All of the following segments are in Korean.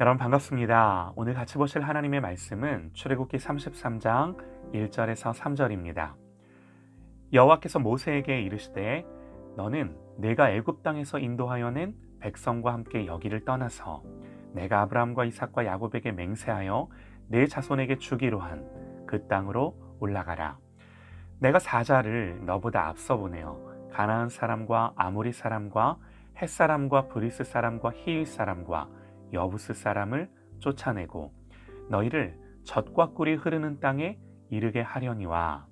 여러분 반갑습니다. 오늘 같이 보실 하나님의 말씀은 출애굽기 33장 1절에서 3절입니다. 여호와께서 모세에게 이르시되 너는 내가 애굽 땅에서 인도하여 낸 백성과 함께 여기를 떠나서 내가 아브라함과 이삭과 야곱에게 맹세하여 내 자손에게 주기로 한 그 땅으로 올라가라. 내가 사자를 너보다 앞서 보내어 가나안 사람과 아모리 사람과 햇 사람과 브리스 사람과 히윗 사람과 여부스 사람을 쫓아내고 너희를 젖과 꿀이 흐르는 땅에 이르게 하려니와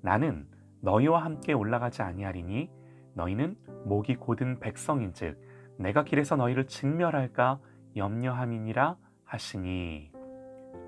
나는 너희와 함께 올라가지 아니하리니 너희는 목이 곧은 백성인즉 내가 길에서 너희를 진멸할까 염려함이니라 하시니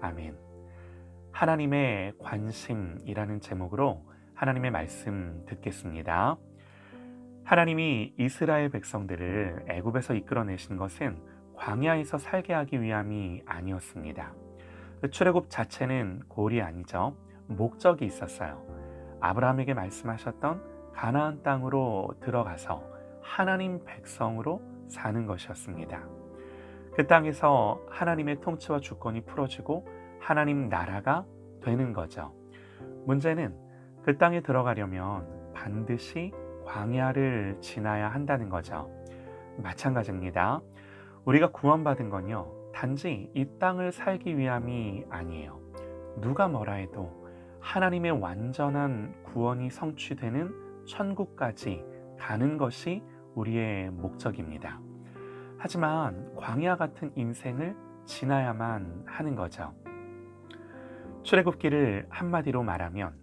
아멘. 하나님의 관심이라는 제목으로 하나님의 말씀 듣겠습니다. 하나님이 이스라엘 백성들을 애굽에서 이끌어내신 것은 광야에서 살게 하기 위함이 아니었습니다. 출애굽 자체는 골이 아니죠. 목적이 있었어요. 아브라함에게 말씀하셨던 가나안 땅으로 들어가서 하나님 백성으로 사는 것이었습니다. 그 땅에서 하나님의 통치와 주권이 풀어지고 하나님 나라가 되는 거죠. 문제는 그 땅에 들어가려면 반드시 광야를 지나야 한다는 거죠. 마찬가지입니다. 우리가 구원받은 건요, 단지 이 땅을 살기 위함이 아니에요. 누가 뭐라 해도 하나님의 완전한 구원이 성취되는 천국까지 가는 것이 우리의 목적입니다. 하지만 광야 같은 인생을 지나야만 하는 거죠. 출애굽기를 한마디로 말하면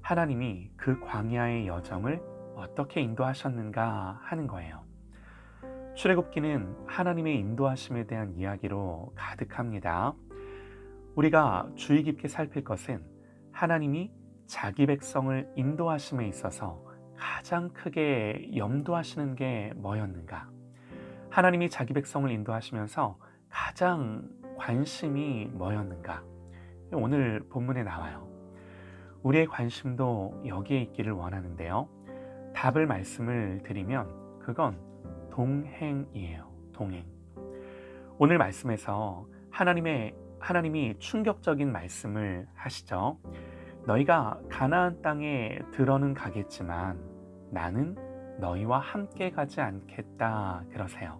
하나님이 그 광야의 여정을 어떻게 인도하셨는가 하는 거예요. 출애굽기는 하나님의 인도하심에 대한 이야기로 가득합니다. 우리가 주의 깊게 살필 것은 하나님이 자기 백성을 인도하심에 있어서 가장 크게 염두하시는 게 뭐였는가? 하나님이 자기 백성을 인도하시면서 가장 관심이 뭐였는가? 오늘 본문에 나와요. 우리의 관심도 여기에 있기를 원하는데요. 답을 말씀을 드리면 그건 동행이에요. 동행. 오늘 말씀에서 하나님의 하나님이 충격적인 말씀을 하시죠. 너희가 가나안 땅에 들어는 가겠지만 나는 너희와 함께 가지 않겠다 그러세요.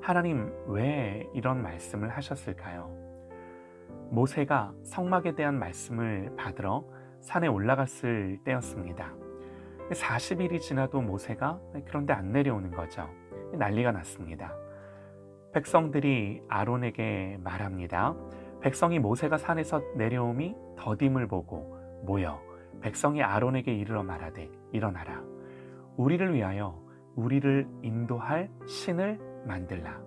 하나님 왜 이런 말씀을 하셨을까요? 모세가 성막에 대한 말씀을 받으러 산에 올라갔을 때였습니다. 40일이 지나도 모세가 그런데 안 내려오는 거죠. 난리가 났습니다. 백성들이 아론에게 말합니다. 백성이 모세가 산에서 내려옴이 더딤을 보고 모여 백성이 아론에게 이르러 말하되 일어나라. 우리를 위하여 우리를 인도할 신을 만들라.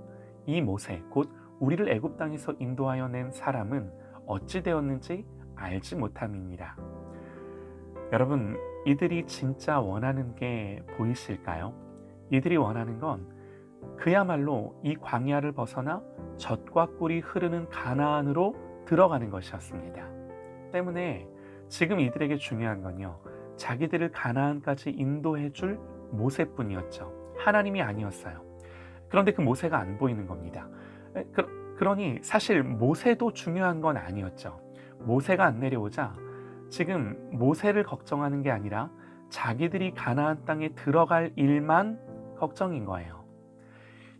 이 모세 곧 우리를 애굽 땅에서 인도하여 낸 사람은 어찌 되었는지 알지 못함이니라. 여러분, 이들이 진짜 원하는 게 보이실까요? 이들이 원하는 건 그야말로 이 광야를 벗어나 젖과 꿀이 흐르는 가나안으로 들어가는 것이었습니다. 때문에 지금 이들에게 중요한 건요. 자기들을 가나안까지 인도해 줄 모세뿐이었죠. 하나님이 아니었어요. 그런데 그 모세가 안 보이는 겁니다. 그, 그러니 사실 모세도 중요한 건 아니었죠. 모세가 안 내려오자 지금 모세를 걱정하는 게 아니라 자기들이 가나안 땅에 들어갈 일만 걱정인 거예요.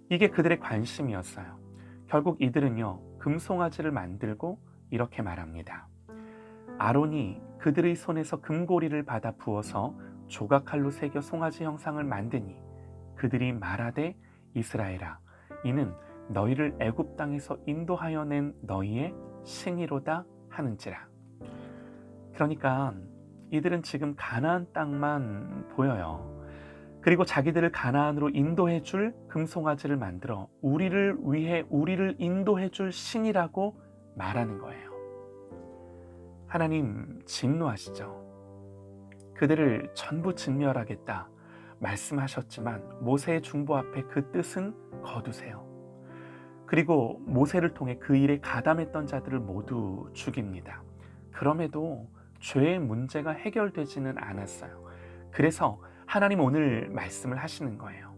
이게 그들의 관심이었어요. 결국 이들은요, 금송아지를 만들고 이렇게 말합니다. 아론이 그들의 손에서 금고리를 받아 부어서 조각칼로 새겨 송아지 형상을 만드니 그들이 말하되 이스라엘아 이는 너희를 애굽 땅에서 인도하여 낸 너희의 신이로다 하는지라. 그러니까 이들은 지금 가나안 땅만 보여요. 그리고 자기들을 가나안으로 인도해 줄 금송아지를 만들어 우리를 위해 우리를 인도해 줄 신이라고 말하는 거예요. 하나님 진노하시죠. 그들을 전부 진멸하겠다 말씀하셨지만 모세의 중보 앞에 그 뜻은 거두세요. 그리고 모세를 통해 그 일에 가담했던 자들을 모두 죽입니다. 그럼에도 죄의 문제가 해결되지는 않았어요. 그래서 하나님 오늘 말씀을 하시는 거예요.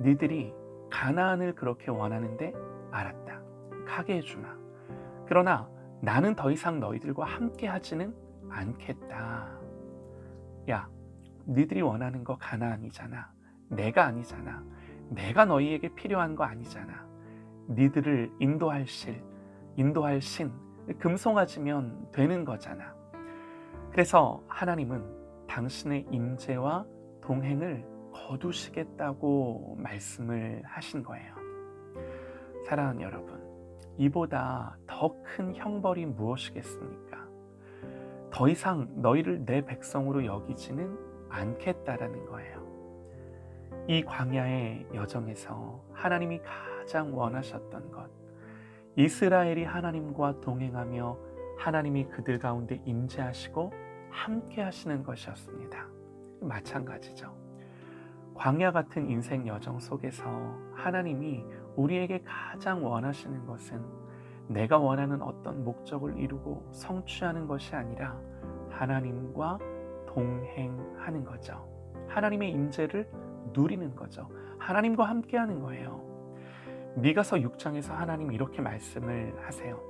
니들이 가나안을 그렇게 원하는데 알았다. 가게 해주마. 그러나 나는 더 이상 너희들과 함께 하지는 않겠다. 야, 니들이 원하는 거 가나안이잖아. 내가 아니잖아. 내가 너희에게 필요한 거 아니잖아. 니들을 인도할 실, 인도할 신, 금송아지면 되는 거잖아. 그래서 하나님은 당신의 임재와 동행을 거두시겠다고 말씀을 하신 거예요. 사랑하는 여러분, 이보다 더 큰 형벌이 무엇이겠습니까? 더 이상 너희를 내 백성으로 여기지는 않겠다라는 거예요. 이 광야의 여정에서 하나님이 가장 원하셨던 것, 이스라엘이 하나님과 동행하며 하나님이 그들 가운데 임재하시고 함께 하시는 것이었습니다. 마찬가지죠. 광야 같은 인생 여정 속에서 하나님이 우리에게 가장 원하시는 것은 내가 원하는 어떤 목적을 이루고 성취하는 것이 아니라 하나님과 동행하는 거죠. 하나님의 임재를 누리는 거죠. 하나님과 함께하는 거예요. 미가서 6장에서 하나님 이렇게 말씀을 하세요.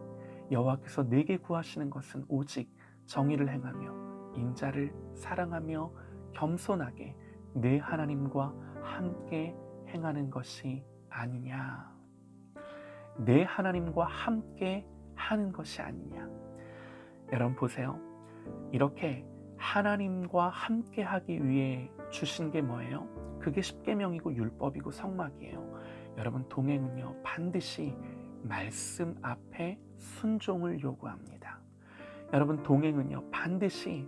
여호와께서 내게 구하시는 것은 오직 정의를 행하며 인자를 사랑하며 겸손하게 내 하나님과 함께 행하는 것이 아니냐. 내 하나님과 함께 하는 것이 아니냐. 여러분 보세요. 이렇게 하나님과 함께 하기 위해 주신 게 뭐예요? 그게 십계명이고 율법이고 성막이에요. 여러분 동행은요 반드시 말씀 앞에 순종을 요구합니다. 여러분 동행은요 반드시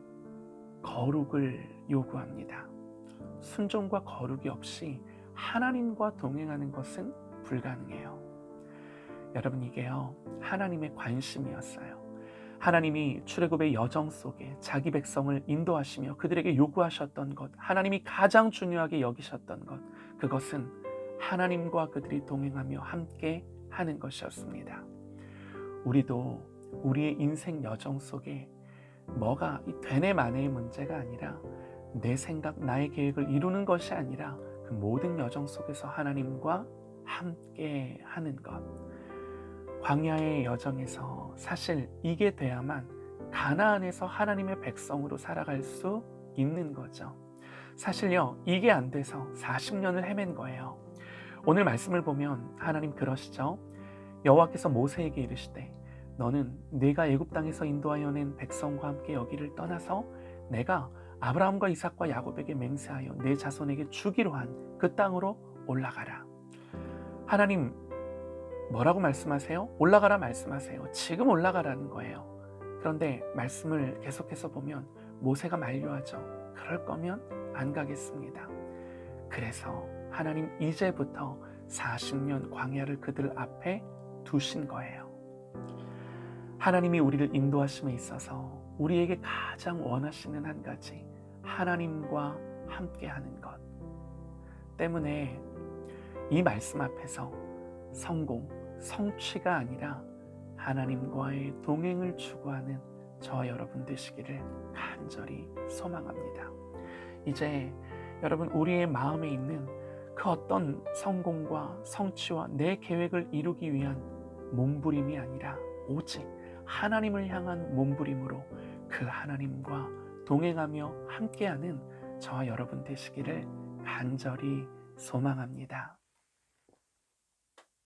거룩을 요구합니다. 순종과 거룩이 없이 하나님과 동행하는 것은 불가능해요. 여러분 이게요 하나님의 관심이었어요. 하나님이 출애굽의 여정 속에 자기 백성을 인도하시며 그들에게 요구하셨던 것, 하나님이 가장 중요하게 여기셨던 것, 그것은 하나님과 그들이 동행하며 함께 하는 것이었습니다. 우리도 우리의 인생 여정 속에 뭐가 이 되네 마네의 문제가 아니라 내 생각, 나의 계획을 이루는 것이 아니라 그 모든 여정 속에서 하나님과 함께 하는 것. 광야의 여정에서 사실 이게 돼야만 가나안에서 하나님의 백성으로 살아갈 수 있는 거죠. 사실요, 이게 안 돼서 40년을 헤맨 거예요. 오늘 말씀을 보면 하나님 그러시죠. 여호와께서 모세에게 이르시되 너는 내가 애굽 땅에서 인도하여 낸 백성과 함께 여기를 떠나서 내가 아브라함과 이삭과 야곱에게 맹세하여 내 자손에게 주기로 한 그 땅으로 올라가라. 하나님 뭐라고 말씀하세요? 올라가라 말씀하세요. 지금 올라가라는 거예요. 그런데 말씀을 계속해서 보면 모세가 만류하죠. 그럴 거면 안 가겠습니다. 그래서 하나님 이제부터 40년 광야를 그들 앞에 두신 거예요. 하나님이 우리를 인도하심에 있어서 우리에게 가장 원하시는 한 가지 하나님과 함께 하는 것 때문에 이 말씀 앞에서 성공, 성취가 아니라 하나님과의 동행을 추구하는 저와 여러분 되시기를 간절히 소망합니다. 이제 여러분 우리의 마음에 있는 그 어떤 성공과 성취와 내 계획을 이루기 위한 몸부림이 아니라 오직 하나님을 향한 몸부림으로 그 하나님과 동행하며 함께하는 저와 여러분 되시기를 간절히 소망합니다.